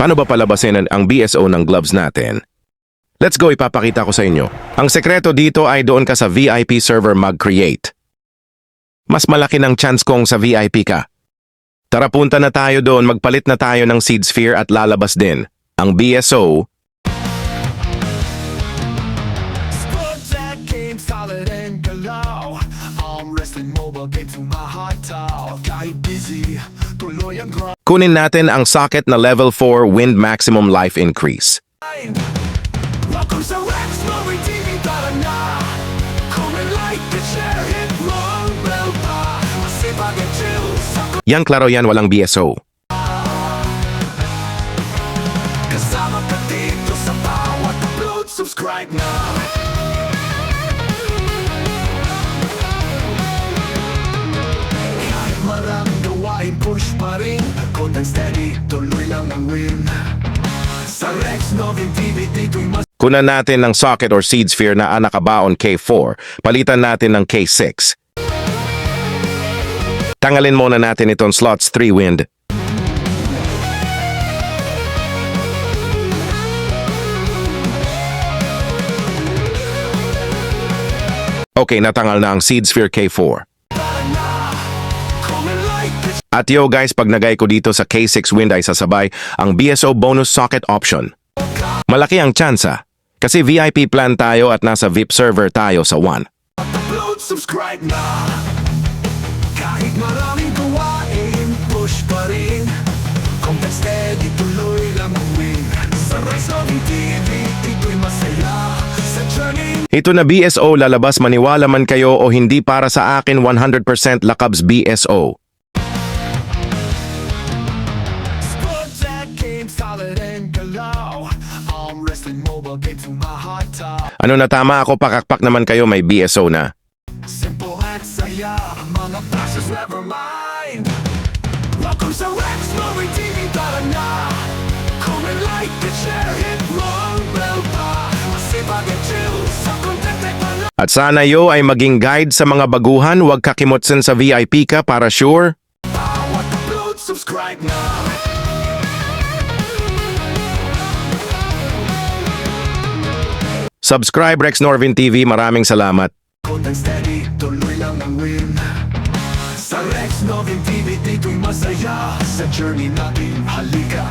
Paano ba palabasin ang BSO ng gloves natin? Let's go, ipapakita ko sa inyo. Ang sekreto dito ay doon ka sa VIP server mag-create. Mas malaki ng chance kong sa VIP ka. Tara punta na tayo doon, magpalit na tayo ng seed sphere at lalabas din. Ang BSO, mobile game to my heart towel Kahit busy, tuloy ang kunin natin ang socket na level 4 wind maximum life increase. Yang klaro yan walang BSO. Subscribe na push pa rin Content steady, tuloy lang ang win Sa Rex Novin TV, dito'y mas Kunan natin ng socket or seed sphere na ah, nakabaon K4, palitan natin ng K6. Tangalin muna natin itong slots 3 wind. Okay, natangal na ang seed sphere K4. At yo guys, pag nagay ko dito sa K6 wind ay sasabay ang BSO bonus socket option. Malaki ang tsansa. Kasi VIP plan tayo at nasa VIP server tayo sa 1. upload, subscribe na Kahit maraming gawain, push pa rin Content steady, tuloy lang ang win Sa Rex Novin TV, dito'y masaya Sa journey Ito na BSO lalabas maniwala man kayo o hindi para sa akin 100% lakabs BSO. Ano na tama ako pakakpak naman kayo may BSO na. Simple at saya, mga passions never mind. Welcome sa Rex Movie TV, tara na. Comment, like, and share, hit long bell pa Masipag and chill, sa content ay pala At sana yo ay maging guide sa mga baguhan, huwag kakimotsen sa VIP ka para sure. Bawat upload, subscribe na Subscribe Rex Norvin TV, maraming salamat. Steady, tuloy lang ang win Sa Rex Novin TV, dito'y masaya. Sa journey natin, halika